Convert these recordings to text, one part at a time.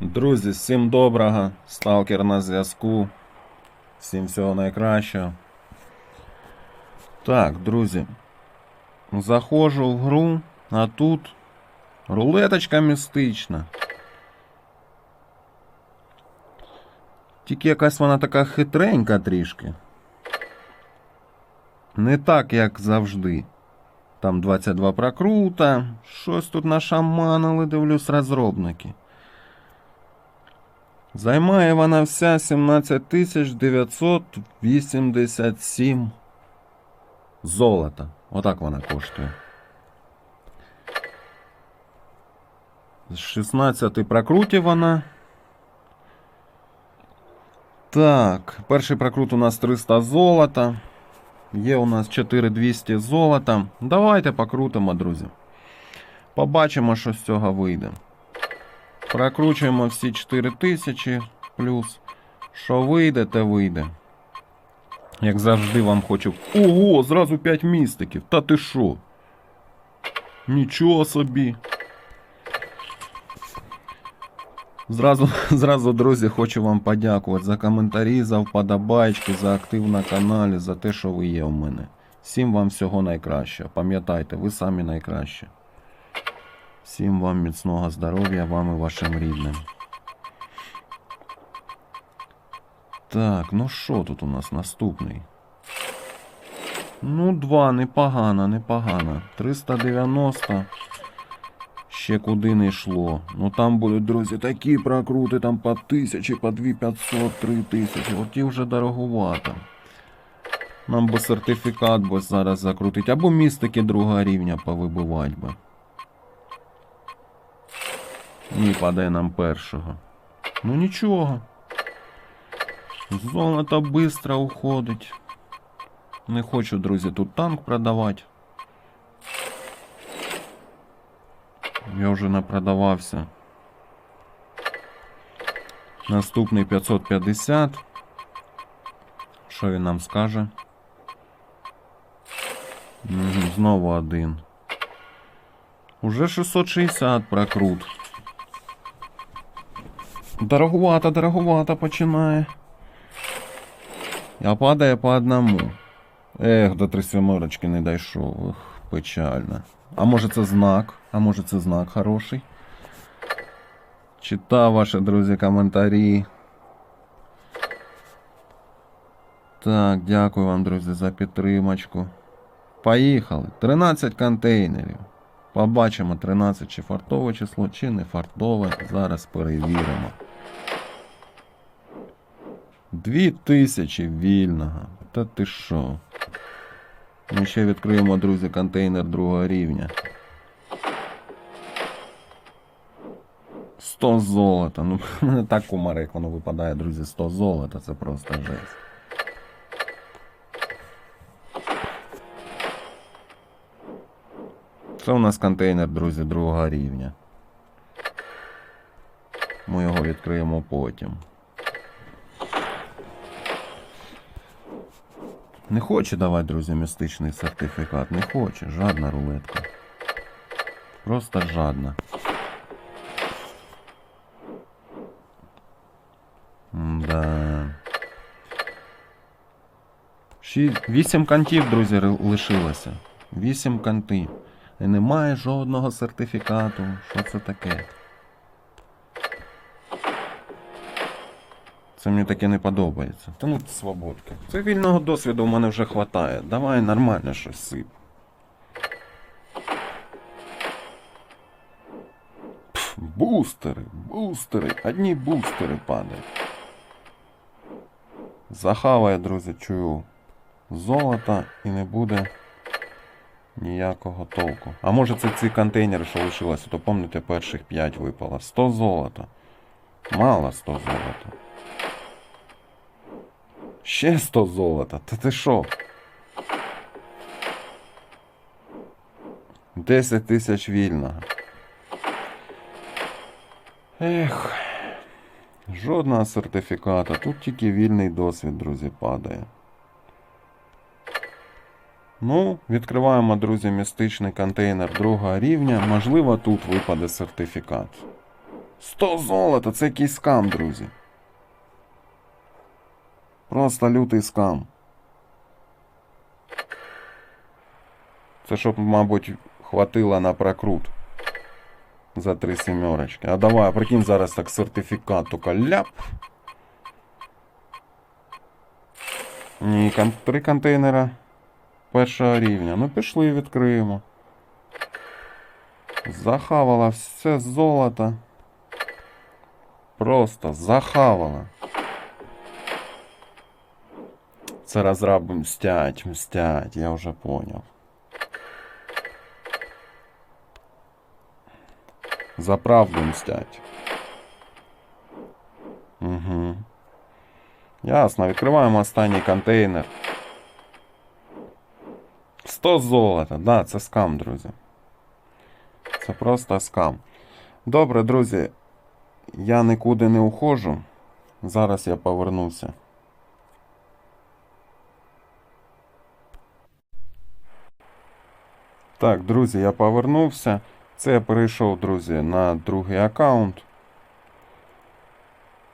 Друзі, всім доброго. Сталкер на зв'язку. Всім всього найкращого. Так, друзі. Заходжу в гру, а тут рулеточка містична. Тільки якась вона така хитренька трішки. Не так, як завжди. Там 22 прокрута. Щось тут нашаманили, дивлюсь, розробники. Займає вона вся 17 987 золота. Отак вона коштує. З 16 прокрутів вона. Так, перший прокрут у нас 300 золота. Є у нас 4200 золота. Давайте покрутимо, друзі. Побачимо, що з цього вийде. Прокручуємо всі 4000 плюс. Що вийде, те вийде. Як завжди вам хочу. Ого, зразу 5 містиків. Та ти що? Нічого собі. Зразу, зразу, друзі, хочу вам подякувати за коментарі, за вподобайки, за актив на каналі, за те, що ви є у мене. Всім вам всього найкращого. Пам'ятайте, ви самі найкращі. Всім вам міцного здоров'я, вам і вашим рідним. Так, ну що тут у нас наступний? Ну, два, непогано, непогано. 390. Ще куди не йшло. Ну там будуть, друзі, такі прокрути, там по тисячі, по 2500, 3000. От ті вже дороговато. Нам би сертифікат би зараз закрутить. Або містики другого рівня повибивати би. Ні, падає нам першого. Ну нічого. Золото швидко уходить. Не хочу, друзі, тут танк продавати. Я вже напродавався. Наступний 550. Що він нам скаже? Знову один. Уже 660 прокрут. Дороговато, дороговато починає. А падає по одному. Ех, до три сімерочки не дійшов. Ех, печально. А може це знак? А може це знак хороший? Читав ваші, друзі, коментарі. Так, дякую вам, друзі, за підтримочку. Поїхали. 13 контейнерів. Побачимо 13 чи фартове число, чи не фартове. Зараз перевіримо. 2000 вільного. Та ти що? Ми ще відкриємо, друзі, контейнер другого рівня. 100 золота. Ну, мене так кумарик воно випадає, друзі, 100 золота, це просто жесть. Це у нас контейнер, друзі, другого рівня. Ми його відкриємо потім. Не хоче давати, друзі, містичний сертифікат. Не хоче. Жадна рулетка. Просто жадна. Да. Ші... Вісім кантів, друзі, лишилося. Вісім кантів. І немає жодного сертифікату. Що це таке? Це мені таке не подобається. Та ну свободки. Цивільного досвіду в мене вже хватає. Давай нормально щось сип. Пф, бустери, бустери, одні бустери падають. Захаває, друзі, чую золота і не буде ніякого толку. А може це ці контейнери, що лишилося, то пам'ятаєте, перших 5 випало. 100 золота. Мало 100 золота. Ще 100 золота. Та ти що? 10 тисяч вільного. Ех. Жодного сертифіката. Тут тільки вільний досвід, друзі, падає. Ну, відкриваємо, друзі, містичний контейнер другого рівня. Можливо, тут випаде сертифікат. 100 золота, це якийсь скам, друзі. Просто лютий скам. Це щоб, мабуть, хватило на прокрут. За три сімерочки. А давай, прикинь, зараз так сертифікат, тільки ляп. Ні, кон- три контейнера першого рівня. Ну пішли відкриємо. Захавала все золото. Просто захавала. Це розраби мстять, мстять, я вже поняв. За правду мстять. Угу. Ясно, відкриваємо останній контейнер. 100 золота, да, це скам, друзі. Це просто скам. Добре, друзі. Я нікуди не уходжу. Зараз я повернуся. Так, друзі, я повернувся. Це я перейшов, друзі, на другий аккаунт.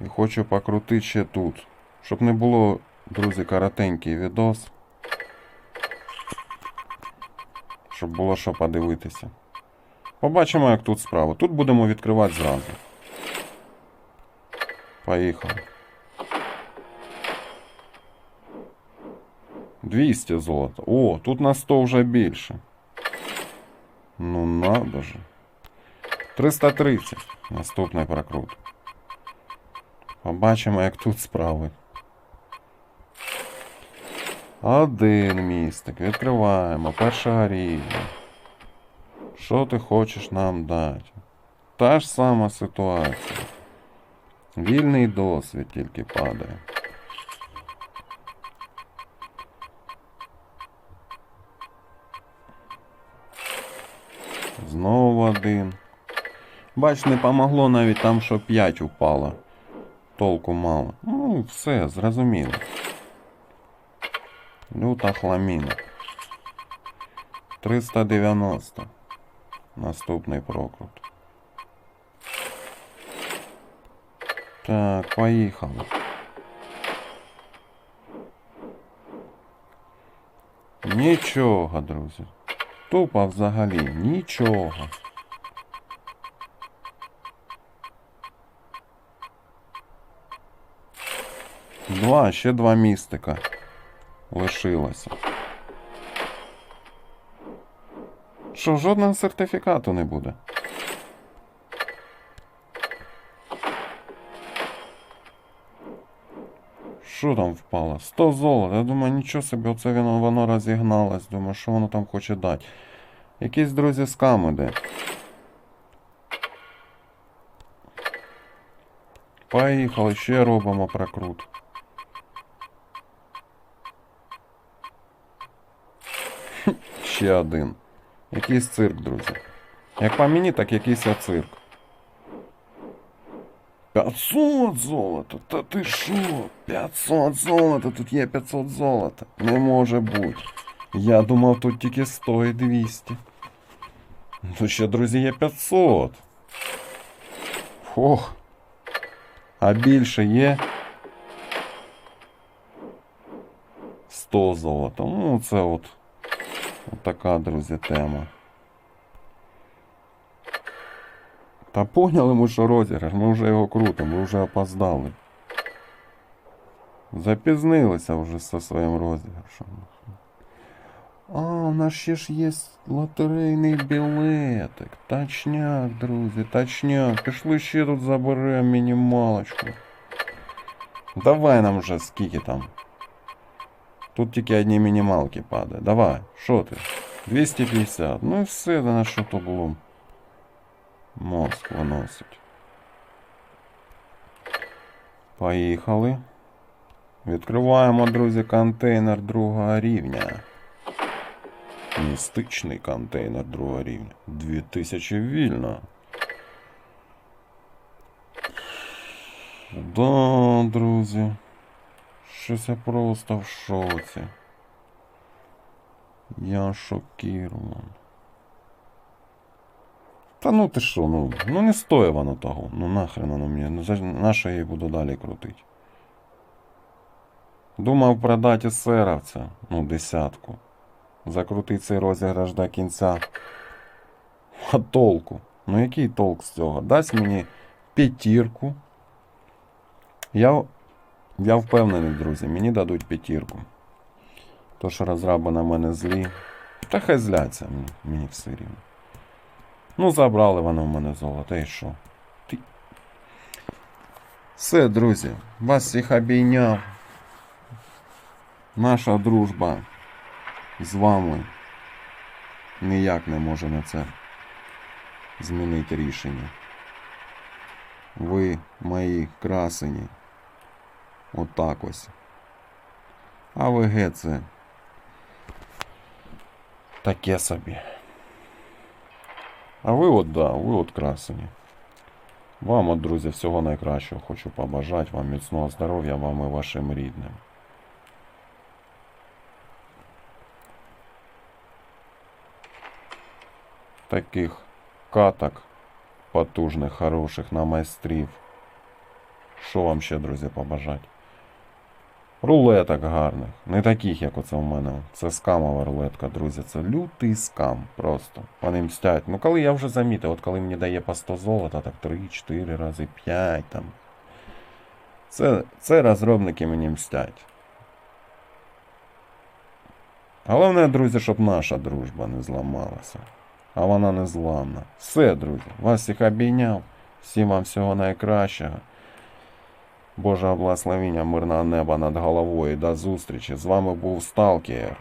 І хочу покрутити ще тут. Щоб не було, друзі, коротенький відос. Щоб було що подивитися. Побачимо, як тут справа. Тут будемо відкривати зразу. Поїхали. 200 золота. О, тут на 100 вже більше. Ну надо же. 330. Наступний прокрут. Побачимо, як тут справи. Один містик. Відкриваємо. Першого рівня. Що ти хочеш нам дати? Та ж сама ситуація. Вільний досвід тільки падає. Знову один. Бач, не помогло навіть там, що 5 упало. Толку мало. Ну, все, зрозуміло. Люта хламіна. 390. Наступний прокрут. Так, поїхали. Нічого, друзі. Тупо взагалі нічого. Два, ще два містика лишилося. Що, жодного сертифікату не буде. Що там впало? 100 золота. Я думаю, нічого собі, оце воно, воно розігналось. Думаю, що воно там хоче дати. Якісь, друзі, скам іде. Поїхали, ще робимо прокрут. Ще один. Якийсь цирк, друзі. Як по мені, так якийсь цирк. 500 золота? Та ти що? 500 золота, тут є 500 золота. Не може бути. Я думав, тут тільки 100 і 200. Тут ще, друзі, є 500. Ох. А більше є 100 золота. Ну, це от, от така, друзі, тема. Та поняли ми, що розіграш, ми вже його крутимо, ми вже опоздали. Запізнилися вже зі своїм розіграшем. А, у нас ще ж є лотерейний білетик. Точняк, друзі, точняк. Пішли ще тут заберемо мінімалочку. Давай нам вже скільки там. Тут тільки одні мінімалки падає. Давай, що ти? 250. Ну і все, да на що то було. Мозк виносить. Поїхали. Відкриваємо, друзі, контейнер другого рівня. Містичний контейнер другого рівня. 2000 вільно. Да, друзі. Щось я просто в шоці. Я шокірован. Та ну ти що, ну, ну не стоїть воно того. Ну нахрен воно мені. Ну на що я її буду далі крутити? Думав продати есеровця, ну, десятку. Закрутити цей розіграш до кінця. А толку? Ну який толк з цього? Дасть мені п'ятірку. Я, я впевнений, друзі, мені дадуть п'ятірку. То, що розраби на мене злі. Та хай зляться мені, мені все рівно. Ну, забрали вони в мене золото, і що? Ти... Все, друзі, вас всіх обійняв. Наша дружба з вами ніяк не може на це змінити рішення. Ви мої красені. Отак ось. А ВГ це таке собі. А ви от, да, ви от красені. Вам, от, друзі, всього найкращого хочу побажати, вам міцного здоров'я, вам і вашим рідним. Таких каток потужних, хороших на майстрів. Що вам ще, друзі, побажати? Рулеток гарних. Не таких, як оце в мене. Це скамова рулетка, друзі. Це лютий скам просто. Вони мстять. Ну коли я вже замітив, от коли мені дає по 100 золота, так 3-4 рази, 5 там. Це, це розробники мені мстять. Головне, друзі, щоб наша дружба не зламалася. А вона не зламна. Все, друзі. Вас всіх обійняв. Всім вам всього найкращого. Божого благословіння, мирного неба над головою. До зустрічі. З вами був Сталкер.